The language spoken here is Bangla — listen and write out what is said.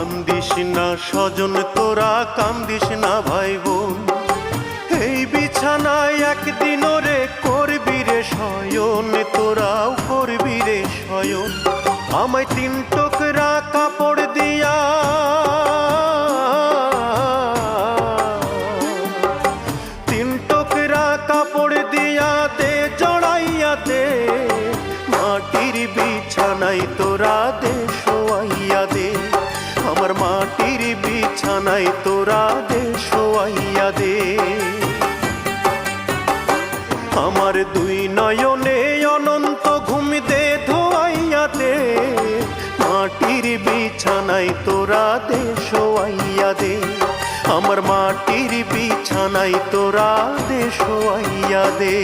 কান্দিস না স্বজন তোরা, কান্দিস না ভাই বোন। এই বিছানায় একদিন রে করবি রে শয়ন, তোরাও করবি রে শয়ন। আমায় তিন টুকরা কাপড় দিয়া। তিন কাপড় দিয়া দে মাটির বিছানাই তোরা দে। মাটির বিছানাই তোরা দে, শোয়াইয়া দে। আমার দুই নয়নে অনন্ত ঘুম দে ধোয়াইয়া দে। মাটির বিছানাই তোরা দে, শোয়াইয়া দে। আমার মাটির বিছানাই তোরা দে, শোয়াইয়া দে।